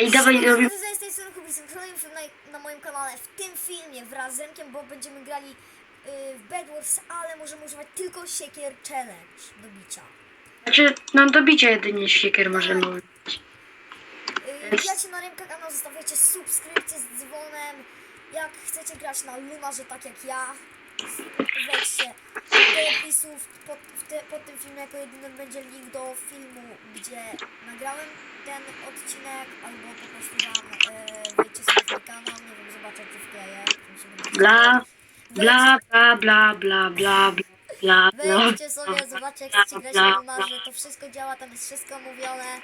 Ej, dawaj, robimy... Z tej strony Kubis, kolejny film na, na moim kanale. W tym filmie wraz z Remkiem, bo będziemy grali y, w Bed Wars, ale możemy używać tylko siekier challenge do bicia. Znaczy, no do bicia jedynie siekier możemy użyć. Y, Wbijacie na Remka kanał, zostawiacie subskrypcję z dzwonem. Jak chcecie grać na Lunarze tak jak ja, wejdźcie do opisów pod, w te, pod tym filmem jako jedyny będzie link do filmu, gdzie nagrałem ten odcinek, albo po prostu tam e, wejdźcie sobie mój kanał, nie wiem, zobaczę czy wkleję. Bla, bla, bla, bla, bla, bla, bla, bla, bla. Wejdźcie sobie, zobaczcie jak na Lunarze, to wszystko działa, tam jest wszystko mówione.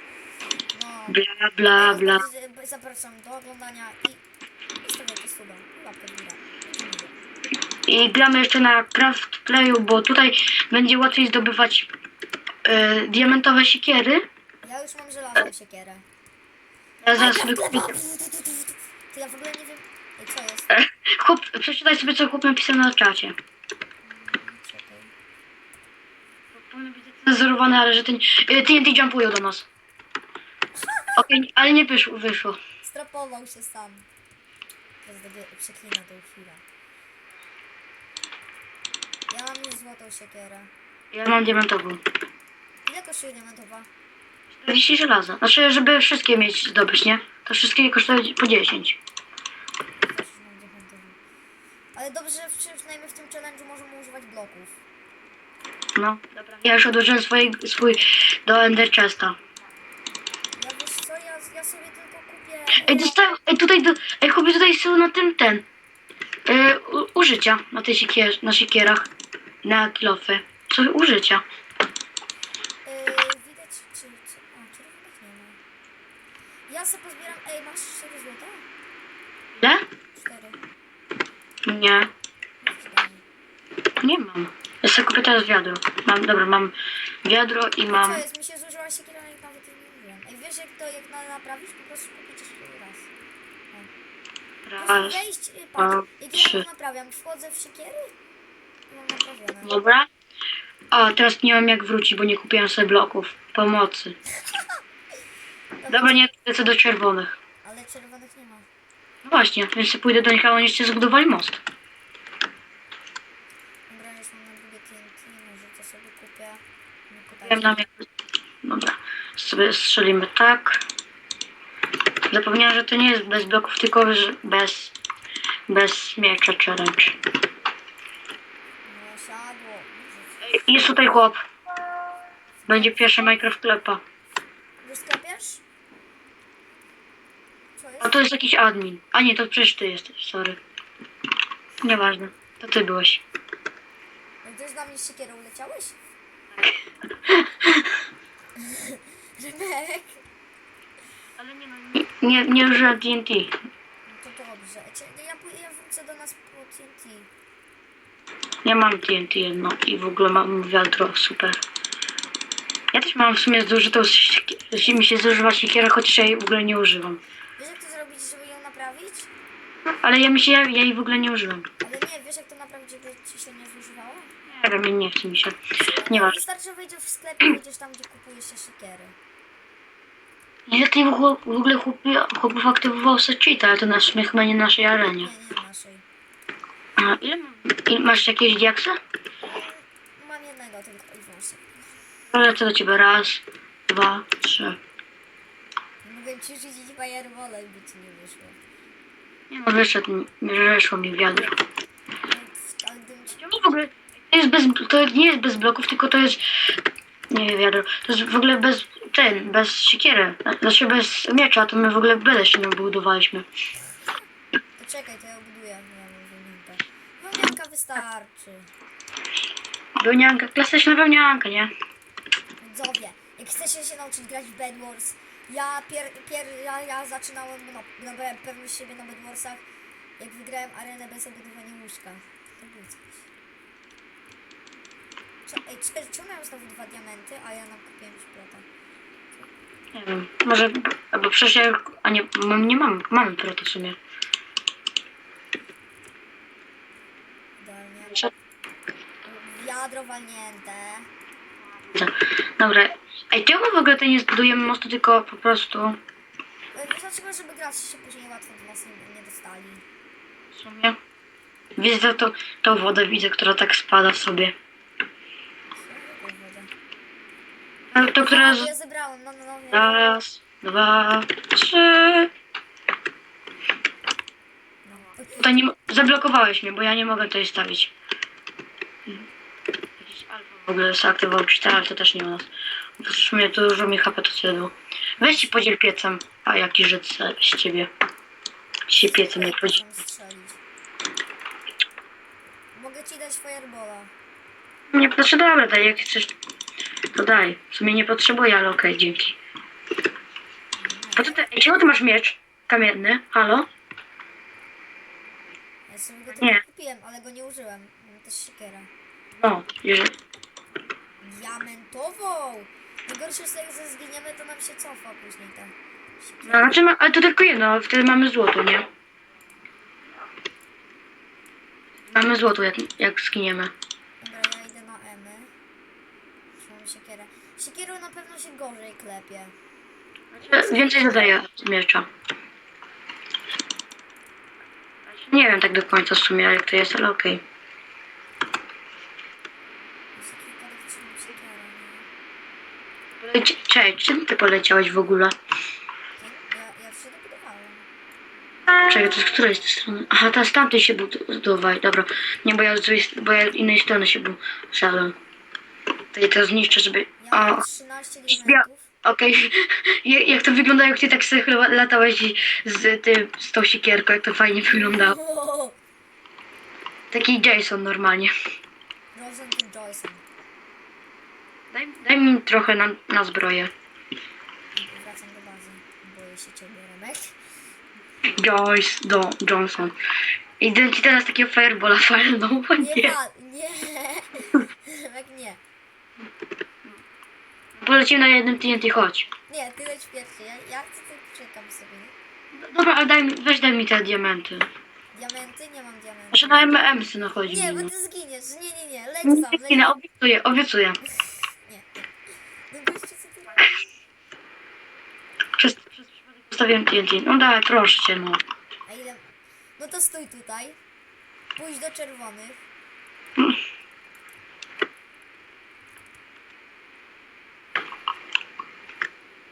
No. Bla, bla, bla. Zapraszam do oglądania i zostawiajcie suba, łapkę w górę. I gramy jeszcze na craft playu, bo tutaj będzie łatwiej zdobywać e, diamentowe siekiery. Już mam żelazną siekierę. Ja zaraz sobie kupię. To ja w ogóle nie wiem. Co jest? E, Chłop, przeczytaj sobie co chłop napisał na czacie. Czekaj. Powinno być cenzurowane, ale że ten e, TNT jumpują do nas. Okej, ale nie wyszło, wyszło. Strapował się sam. Teraz tego przeklinę tą chwilę. Ja mam już złotą siekierę. Ja mam diamentową. Ile kosztuje diamentowa? 40 żelaza. Znaczy, żeby wszystkie mieć zdobyć, nie? To wszystkie kosztują po 10. Też już mam diamentową. Ale dobrze, że w- przynajmniej w tym challenge'u możemy używać bloków. No, dobra. Ja już odłożyłem swój, swój do Ender Chesta. Ja wiesz co, ja, ja sobie tylko kupię... Ej, dostałem, ej, tutaj, do, ej, chłopie, tutaj są na tym, ten, e, u, użycia, na tej siekier, na siekierach, na kilofy. Co użycia? Yy, widać, czy, czy... A, czerwonych nie ma. Ja sobie pozbieram... Ej, masz 4 złota? Ile? 4. Nie, nie mam. Ja sobie kupię teraz wiadro. Mam, dobra, mam wiadro i mam... Co jest? Mi się zużyła siekiera, jak nawet nie wiem. Ej, wiesz jak to, jak na, naprawisz? Po prostu kupić jeszcze raz. Raz, wejść, y, dwa, patrz, ja trzy. to naprawiam, wchodzę w siekiery i mam naprawione. Dobra. A, teraz nie mam jak wrócić, bo nie kupiłem sobie bloków. Pomocy. Dobra, nie lecę do czerwonych. Ale czerwonych nie ma. No właśnie, więc sobie pójdę do nich, a oni jeszcze zbudowali most. Dobra, już mam na drugie TNT, może to sobie kupię. Nie kupię. Wiem nam jak... Dobra, sobie strzelimy tak. Zapomniałem, że to nie jest bez bloków, tylko że bez, bez miecza challenge. No, siadło. Ej, Jest tutaj chłop. Będzie pierwsza Minecraft klepa. Co A to jest jakiś admin. A nie, to przecież ty jesteś, sorry. Nieważne, to ty byłeś. No ty na mnie z siekierą leciałeś? Rynek? Ale nie, nie, nie użyłem TNT. No to dobrze. Cie- Ja, pój- ja wrócę do nas po TNT. Ja mam TNT jedno i w ogóle mam wiadro, super. Ja też mam w sumie zużytą siekier- mi się zużywa siekiera, chociaż ja jej w ogóle nie używam. Wiesz jak to zrobić, żeby ją naprawić? Ale ja mi się, ja, jej w ogóle nie używam. Ale nie, wiesz jak to naprawić, żeby ci się nie zużywała? Nie wiem, nie chce mi się. No, Nieważne. Wystarczy, że wejdziesz w sklep i wejdziesz tam, gdzie kupujesz się siekiery. Ja tutaj w ogóle, w ogóle chłopy- chłopów aktywował se cheata, ale to na chyba nie naszej arenie. Nie, nie naszej. A ile, mam- ile masz jakieś diaksy? Mam jednego tylko i wyłącznie. Lecę do ciebie raz, dwa, trzy. Mogłem ci rzucić i by ci nie wyszło. Nie no, wyszedł, mi- wyszło mi wiadro. No w ogóle to, jest bez, to nie jest bez bloków, tylko to jest. Nie wiadro. To jest w ogóle bez. Ten, bez siekiery. Znaczy bez miecza, to my w ogóle byle się nie budowaliśmy. To czekaj, to ja buduję, nie mam wymięte. Wełnianka wystarczy. Wełnianka, klasyczna wełnianka, nie? Widzowie, jak chcecie się nauczyć grać w Bed Wars, ja, pier, pier, ja, ja zaczynałem, no, nabrałem pewność siebie na Bed Warsach, jak wygrałem arenę bez obudowania łóżka. To było coś. Cze- Ej, cze- czemu miałem znowu dwa diamenty, a ja nam kupiłem szplota? Nie wiem. Może. Albo przecież ja. A nie, mam, nie mam. Mamy proto w sumie. Idealnie. Wiadro walnięte. Dobra. Ej, czemu w ogóle to nie zbudujemy mostu, tylko po prostu. Dlaczego, żeby gracze się później łatwo do nas nie, nie dostali? W sumie. Widzę to, tą wodę, widzę, która tak spada sobie. Co? Jaką wodę? Ale to, która... Z... ja zebrałem, no, no, no. no. Raz, dwa, trzy... To nie... mo- Zablokowałeś mnie, bo ja nie mogę tutaj stawić. Jakiś alfa w ogóle zaaktywował cheater, ale to też nie u nas. W sumie to dużo mi HP to zjadło. Weź ci podziel piecem. A jaki Żyd z ciebie. Się piecem nie podziel. Strzelić. Mogę ci dać fireballa. Nie proszę, dobra, daj, jak chcesz. To daj. W sumie nie potrzebuję, ale okej, dzięki. Po co ty, ej, czemu ty masz miecz kamienny? Halo? Ja sobie go Nie. tylko kupiłem, ale go nie użyłem. Mam też siekierę. No, jeżeli... Diamentową! Najgorsze jest, jak ze zginiemy, to nam się cofa później ta No, znaczy, ma, ale to tylko jedno, wtedy mamy złoto, nie? Mamy złoto, jak, jak skiniemy. Dobra, ja idę na Emy. Już mam siekierę. Siekierą na pewno się gorzej klepie. Znaczy, Więcej zadaję z miecza. Nie wiem tak do końca w sumie, jak to jest, ale okej. Jest kilka tak trzymam siekierę, nie? Poleci... Cześć, czym ty poleciałeś w ogóle? Ja, ja się dobudowałem. Czekaj, to z której z tej strony? Aha, ta z tamtej się budowaj, dobra. Nie, bo ja z drugiej, bo ja z innej strony się szedłem. To i to zniszczę, żeby... Ja O, 13 Bia- diamentów. okej. Ja- Jak to wygląda, jak ty tak sobie latałeś z, ty, z tą siekierką, jak to fajnie wyglądało. Taki Jason normalnie. Ten Joyson. Daj, daj mi trochę na, na zbroję. Wracam do bazy. Boję się ciebie, Remek. Joyce do Johnson. Idę ci teraz takiego firebola falną, bo Nie, nie. ma, nie. Remek, nie. Polecimy na jednym TNT, chodź. Nie, ty leć pierwszy. Ja, ja chcę ty czekam sobie. Dobra, ale daj mi, weź daj mi te diamenty. Diamenty? Nie mam diamentów. Znaczy na MM syna chodzi Nie, mi. bo ty zginiesz. Nie, nie, nie. Leć tam, leć nie, obiecuję, obiecuję. Nie, nie. No gościu, co ty robisz? Przez, przez postawiłem TNT. No daj, proszę cię, no. A ile... No to stój tutaj. Pójdź do czerwonych.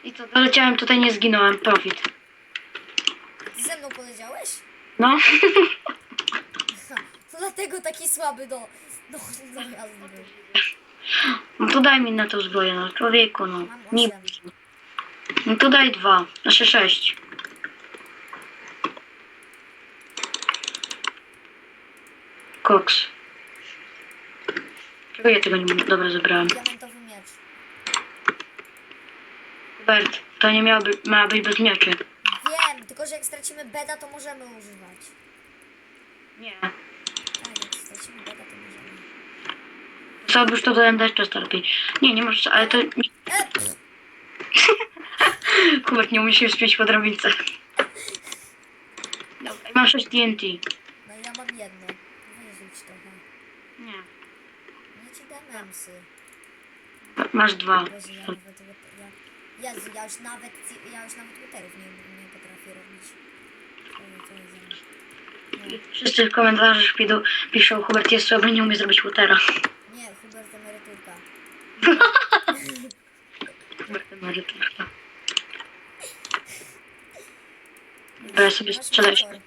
I co, doleciałem tutaj, nie zginąłem, profit. Ty ze mną poleciałeś? No. Ha, to dlatego taki słaby do... do, do jazdy był. No to daj mi na tą zbroję, no człowieku, no. Mam Nie. osiem. No to daj dwa, znaczy sześć. Koks. Czego ja tego nie dobra zebrałem? Diamentowy miecz. Hubert, to nie miało być, ma być bez mieczy. Wiem, tylko że jak stracimy beda, to możemy używać. Nie. Tak, jak stracimy beda, to możemy. Trzeba by już to dać czas lepiej. Nie, nie możesz, ale to... E, Hubert, nie się wspiąć po drabince. Dobra, mam 6 TNT. no ja mam jedno. Wyrzuć trochę. Nie. Nie ci dam emsy. Masz dwa. Boże, ja nawet... Ja, Jezu, ja już nawet... Ja już nawet weterów nie, nie potrafię robić. Co, co jest za... No. Wszyscy w komentarzach pidą, piszą, Hubert jest słaby, nie umie zrobić watera. Nie, Hubert emeryturka. Hubert emeryturka. Bo ja sobie motor.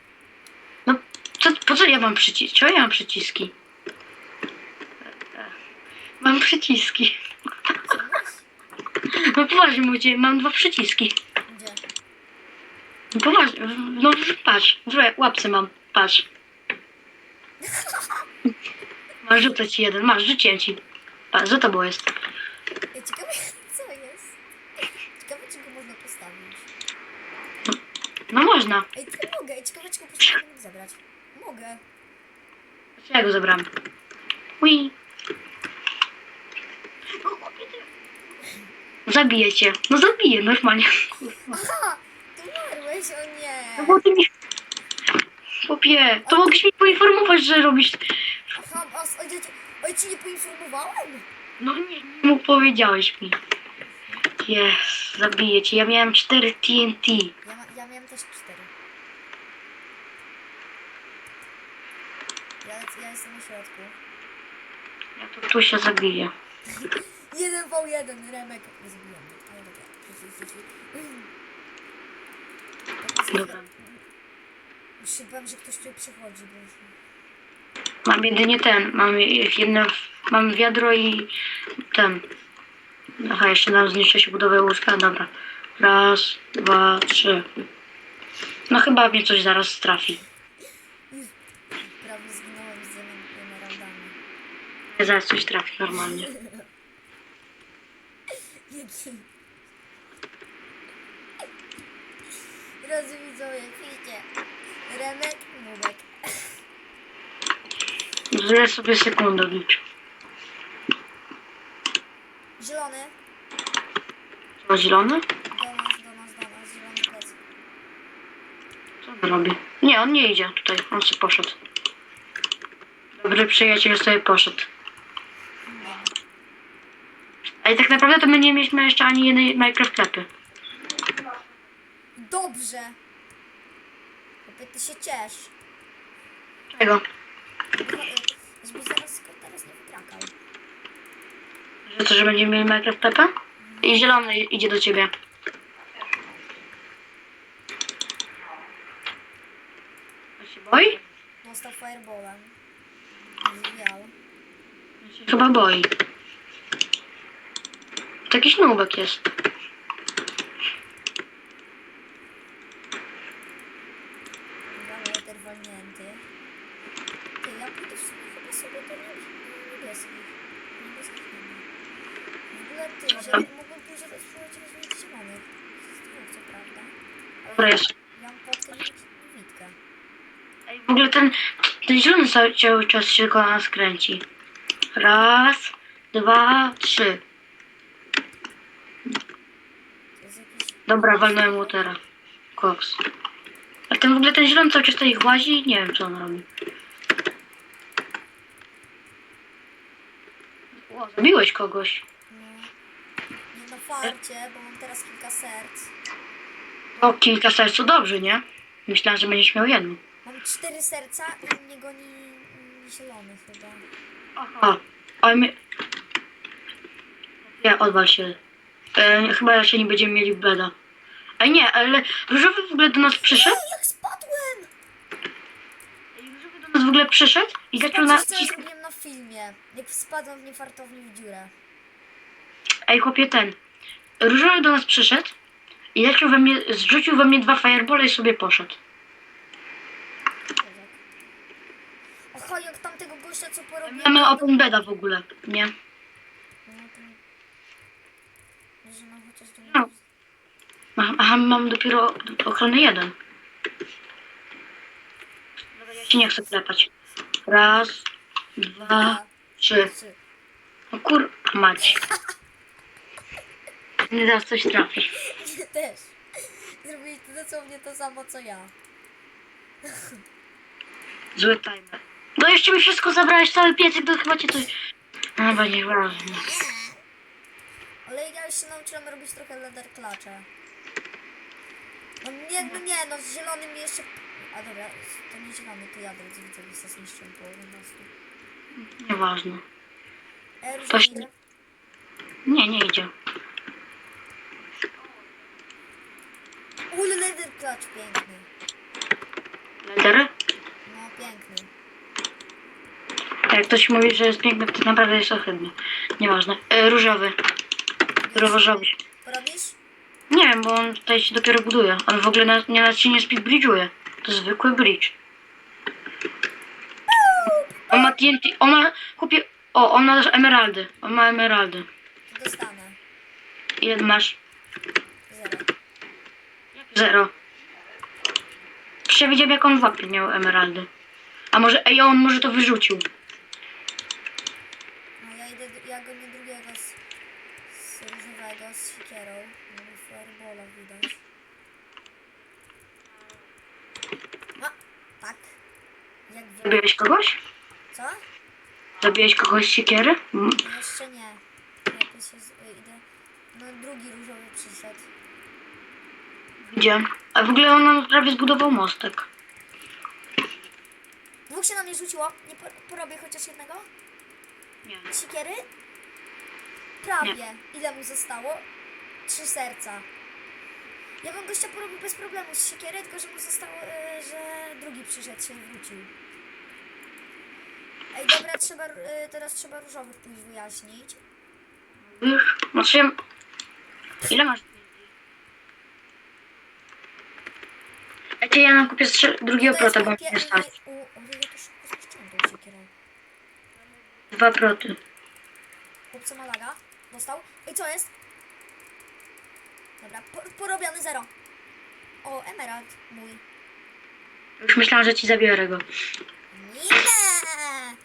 No, co, po co ja mam przyciski? Czemu ja mam przyciski? Mam przyciski. No poważnie mówię, mam dwa przyciski. Gdzie? No poważnie, no patrz, w łapce mam, patrz. Masz, rzucę ci jeden, masz, rzuciłem ci. Patrz, co to było jest? Ej, ciekawe co jest. Ciekawe czy go można postawić. No można. Ej, ty mogę, ej, ciekawe czy go postawić mógł zabrać. Mogę. Co ja go zabrałem? Ui. Zabiję cię. No zabiję, normalnie. Aha! Ty umarłeś, o No nie! bo ty to mogłeś mi poinformować, że robisz... Aha, a s- oj, ci- oj, ci nie poinformowałem? No nie, nie mu powiedziałeś mi. Jest, zabiję cię. Ja miałem 4 TNT. Ja, ma, ja miałem też cztery. Ja, ja jestem na środku. Ja tu, się zabiję. Jeden v jeden, Remek. Ale dobra. Już się bałem, że ktoś tutaj przychodzi, bo już... Mam jedynie ten. Mam jedno. Mam wiadro i ten. Aha, jeszcze nam zniszczy się budowę łóżka. Dobra. Raz, dwa, trzy. No chyba mnie coś zaraz trafi. Prawie zginąłem z emer- emeraldami. Zaraz coś trafi normalnie. Drodzy widzowie, widzicie. Remek, Nubek. Zresztą sobie sekundę liczę. Zielony. Co, zielony? Do nas, do nas, do nas. Zielony plec. Co on robi? Nie, on nie idzie tutaj. On sobie poszedł. Dobry przyjaciel sobie poszedł. Ale tak naprawdę to my nie mieliśmy jeszcze ani jednej Minecraft klepy. Dobrze. Chłopie, ty się ciesz. Czego? Żebyś zaraz, teraz nie wykrakał. Że to, że będziemy mieli Minecraft klepę? I zielony idzie do ciebie. On się boi? Dostał fireballem. Zwiał. Chyba boi. To jakiś nubek jest. Water walnięty. Ty, ja pójdę w sumie chyba sobie do nie- niebieskich. Niebieskich nie ma. W ogóle ty, że pójść zielonych. Z dwóch, co prawda. Dobra, jest. Ja mam pod tym niewidkę. Ej, w ogóle ten, ten zielony cały, cały czas się tylko na nas kręci. Raz, dwa, trzy. To. Dobra, walnąłem Watera. Koks. A ten w ogóle ten zielony cały czas tutaj łazi nie wiem co on robi. O, zabiłeś kogoś. Nie na farcie, bo mam teraz kilka serc. O, kilka serc, dobrze, nie? Myślałem, że będziesz miał jedno. Mam cztery serca i mnie goni mm, zielony chyba. Aha, ale my... Ja, odwal się. E, chyba raczej nie będziemy mieli beda. A nie, ale różowy w ogóle do nas przyszedł. Ej, jak spadłem! Ej, Różowy do nas w ogóle przyszedł i zaczął na... Zobaczcie, co ja zrobiłem na filmie. Jak spadłem w niefartowni w dziurę. Ej, chłopie, ten. Różowy do nas przyszedł i zaczął we mnie, zrzucił we mnie dwa firebole i sobie poszedł. Kozak. Aha, gościa, co porobiłem... Mamy open beda w ogóle, nie? No, to- Że mam chociaż do No. Aha, aha, mam dopiero ochronę jeden. Dobra, ja się nie chcę klepać. Raz, dwa, trzy. trzy. O kur... mać. Nie zaraz coś trafi. Ty też. Zrobili to dosłownie to samo, co ja. Zły timer. No jeszcze mi wszystko zabrałeś, cały piecyk, to chyba cię coś... No chyba nie ważne. Ale ja już się nauczyłem robić trochę leather clutche. No nie, no nie, no z zielonym jeszcze... A dobra, to nie zielony, to ja drodzy widzowie se zniszczyłem połowę mostu. Nieważne. E, To się-? Nie, nie idzie. Ule, leather clutch piękny. Ledery? No, piękny. Jak ktoś mówi, że jest piękny, to naprawdę jest ohydny. Nieważne. E, różowy. Różowy. Nie wiem, bo on tutaj się dopiero buduje. On w ogóle na, nie, nawet się nie speedbridge'uje. To zwykły bridge. On ma TNT, on ma, kupię, o, on ma też emeraldy. On ma emeraldy. Dostanę. Ile masz? Zero. Zero. Przewidziałem jak on w łapie miał emeraldy. A może, ej, on może to wyrzucił. No ja idę, do- ja gonię drugiego z, z różowego, z sikierą. Mamy firebola widać. No, tak. Jak wy... Zabiłeś kogoś? Co? Zabiłeś kogoś z siekiery? Mm, Jeszcze nie. Się z... y, idę. No drugi różowy przyszedł. Gdzie? A w ogóle on nam prawie zbudował mostek. Dwóch się na mnie rzuciło. Nie po, porobię chociaż jednego? Nie. Sikiery? Prawie. Ile mu zostało? Trzy serca. Ja bym gościa porobił bez problemu z siekiery, tylko że mu zostało, e, że drugi przyszedł się wrócił. Ej, dobra, trzeba, e, teraz trzeba różowych pójść wyjaśnić. Znaczy... Ile masz? Ej, ja nam kupię strzel- drugiego To jest prota, bo pie- nie stać. U, o, ja to szybko zniszczyłem tą siekierą. Dwa proty. Chłopca Malaga. Dostał. Ej, co jest? Dobra, po, porobiony zero. O, emerald mój. Już myślałam, że ci zabiorę go. Nie!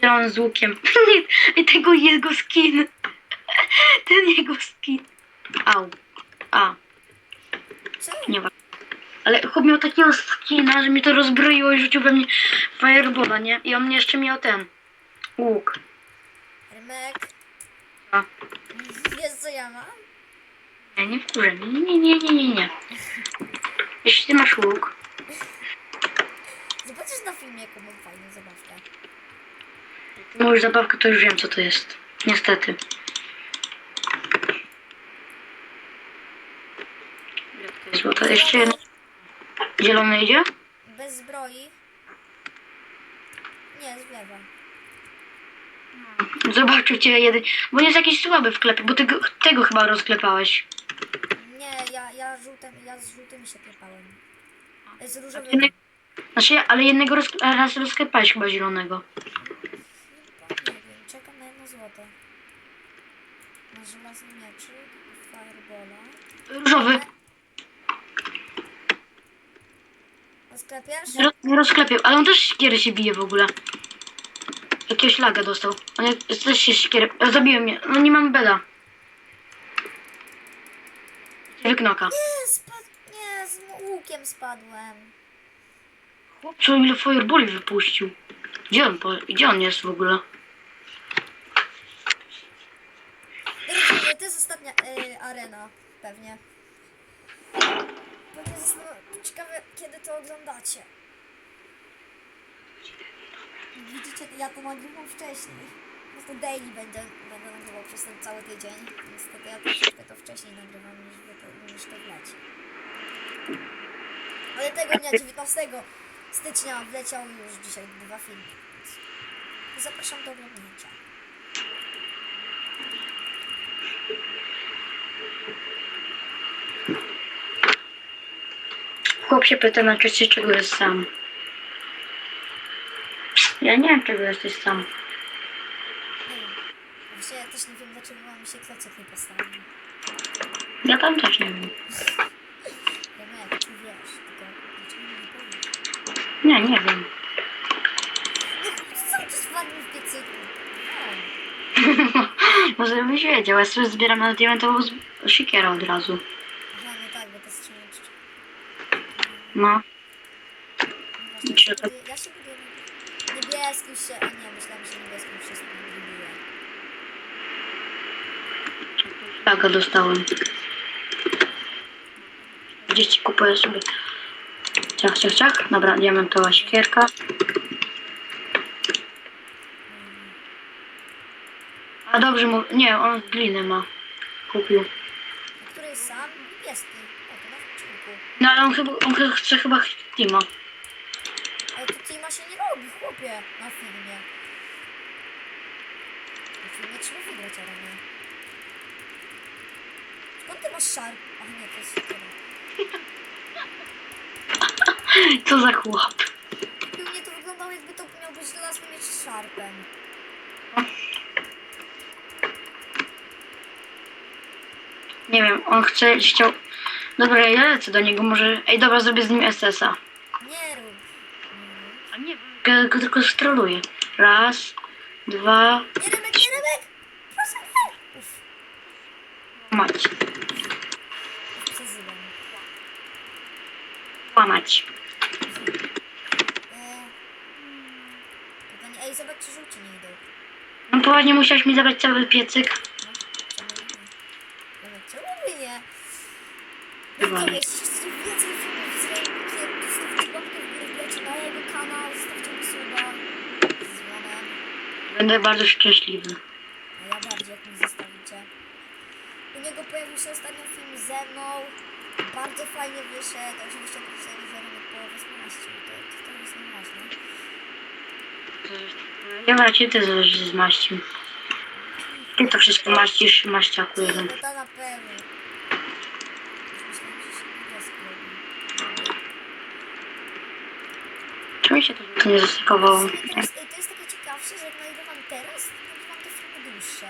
Zielony z łukiem. I tego jego skin. Ten jego skin. Au. A, Co? nie ma. Ale chłop miał takiego skina, że mi to rozbroiło i rzucił we mnie firebola, nie? I on jeszcze miał ten. Łuk. Remek. A. Wiesz co ja mam? Nie, nie wkurzę. mnie. Nie, nie, nie, nie, nie. Jeśli ty masz łuk, Jaką mam fajną zabawkę. ty mówisz zabawkę, to już wiem, co to jest. Niestety. Jak to jest złota? Jeszcze jedno. Zielony idzie? Bez zbroi. Nie, z lewa. Zobaczył cię jeden. Bo jest jakiś słaby w klepie, bo tego, tego chyba rozklepałeś. Nie, ja, ja żółtem, ja z żółtymi się klepałem. Z różowym. Znaczy, ale jednego roz... raz rozklepałeś chyba zielonego. Nie wiem, czekam na jedno złote. Na żelazny mieczyk, firebola. Różowy. Rozklepiesz? Nie roz- Nie rozklepiał, ale on też siekierę się bije w ogóle. Jakiegoś laga dostał. On jak- też się siekierę... e, Zabiłem mnie. No nie mam beda. Wyknoka. Nie, spadł. Nie, z łukiem spadłem. Chłopcu, ile fireboli wypuścił. Gdzie on. Gdzie on jest w ogóle? To jest ostatnia y, arena, pewnie. Pewnie zostało ciekawe, kiedy to oglądacie. Widzicie, ja to nagrywam wcześniej. No to daily będę, będę nagrywał przez ten cały tydzień. Niestety ja troszeczkę to wcześniej nagrywam niż, niż to wleci. Ale tego dnia, 19 stycznia, wleciały już dzisiaj dwa filmy. Więc zapraszam do oglądnięcia. Chłop się pyta na czacie, czego jest sam. Ja nie wiem, czego jesteś sam. Nie wiem. Właśnie ja też nie wiem, dlaczego mam się klocek nie postawił. Ja tam też nie wiem. Remek, ty wiesz, tylko dlaczego mi nie powiesz? Nie, nie wiem. No, co ty spadł w piecyku? O, Może byś wiedział, ja sobie zbieram na diamentową z- siekierę od razu. aha, no tak, bo to strzemieczki. No. No właśnie, Czy- ja się buduję- Ciach, ciach, ciach. Dobra, diamentowa siekierka. A dobrze mu... Nie, on gliny ma. Kupił. Który jest sam? Niebieski. O, to na odcinku. No ale on chyba, on ch- chce chyba Tima. Ale to Tima się nie robi, chłopie, na filmie. Na filmie trzeba wygrać arenę. Skąd ty masz szar? Ach nie, to jest. Co za chłop. U mnie to wyglądało jakby to miał być żelazny miecz z szarpem. Nie wiem, on chce, chciał... Dobra, ja lecę do niego, może... Ej, dobra, zrobię z nim SS-a. Nie rób. A nie, ja go tylko stroluję. Raz, dwa, Nie Remek! Proszę, nie! Uff, mać. przezywam. Łamać. E, pytanie, ej, zobacz czy żółci nie idą. No poważnie musiałeś mi zabrać cały piecyk. No, co my robimy? spokojnie. Chyba No nie. to jeśli więcej filmów z Rejkiem, to zostawcie łapkę w górę, wbijajcie na jego kanał, zostawcie mi suba z dzwonem. Będę bardzo szczęśliwy. A ja bardziej jak mi zostawicie. U niego pojawił się ostatnio film ze mną. Bardzo fajnie wyszedł. Oczywiście tego, że Remek połowę zmaścił. To, to, to jest nieważne. Ja raczej ty coś zmaścił. Ty to wszystko maścisz, maściaku jeden. no to na pewno. Czy mi się to nie ej, to jest takie ciekawsze, że jak nagrywam teraz, to nagrywam te filmy dłuższe.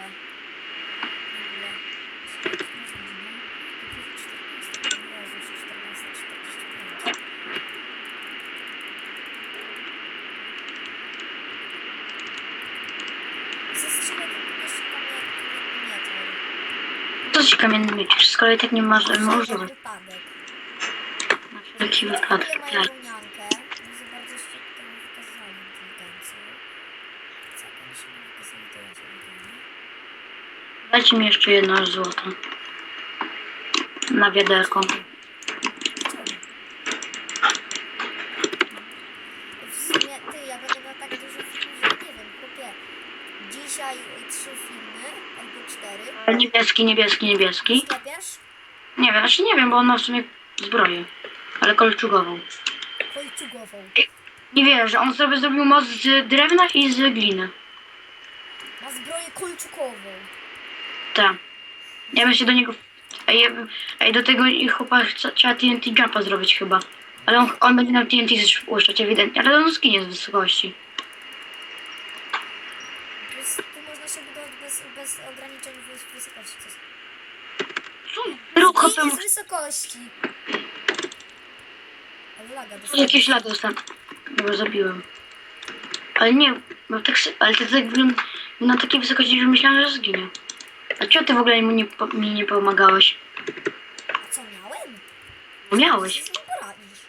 W ogóle. Jezu, 14:45. Zestrzelę jeszcze kamienny ci kamienny miecz, z kolei tak nie możliwość. wszelki wypadek. Na wszelki wypadek, tak. Dajcie mi jeszcze jedno złoto. Na wiaderko. W sumie, ty, ja będę miał tak dużo filmów, że nie wiem, kupię dzisiaj y, trzy filmy, albo cztery. Ale Niebieski, niebieski, niebieski. Sklepiasz? Nie wiem, znaczy nie wiem, bo on ma w sumie zbroję. Ale kolczugową. Kolczugową. Nie wiem, że on sobie zrobił most z drewna i z gliny. Ma zbroję kolczukową. Tak. Ja bym się do niego... Ej, ja bym- ej do tego i chłopak chce- trzeba TNT jumpa zrobić chyba. Ale on, on będzie nam TNT spuszczać ewidentnie, ale on zginie z wysokości. Jest, tu można się budować bez, bez ograniczeń wysokości. Co jest? Co? Ruch. Zginie z wysokości. Ale laga dostałem. jakieś ślady dostałem. Bo zabiłem. Ale nie, bo tak, se- ale to tak wygląda na takiej wysokości, że myślałem, że zginie. A czego ty w ogóle mu nie, po- mi nie pomagałeś? A co miałem? Bo miałeś. Co z nim poradzisz?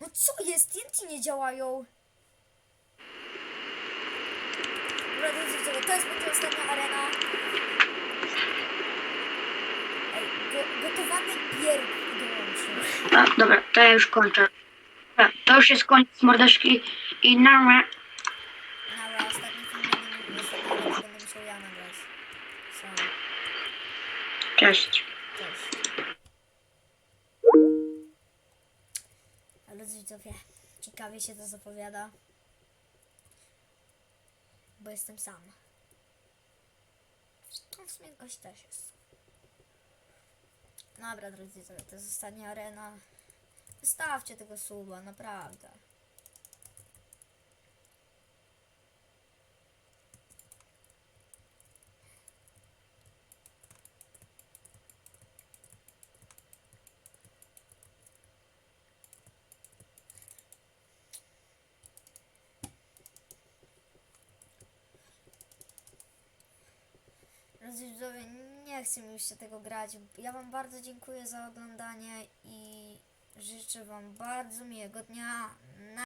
No co jest? TNT nie działają. Dobra, drodzy widzowie, to jest będzie ostatnia arena. Ej, go, gotowany bier dołączył. A, dobra, to ja już kończę. Dobra, to już jest koniec mordeczki i na Ale ostatni film będę, ostatni raz będę musiał ja nagrać. Sorry. Cześć. Cześć. Widzowie, ciekawie się to zapowiada. Bo jestem sam. No w sumie gość też jest. Dobra, drodzy to jest ostatnia arena. Wystawcie tego suba, naprawdę. Drodzy widzowie, nie chcę mi już się tego grać. Ja Wam bardzo dziękuję za oglądanie i życzę Wam bardzo miłego dnia. Na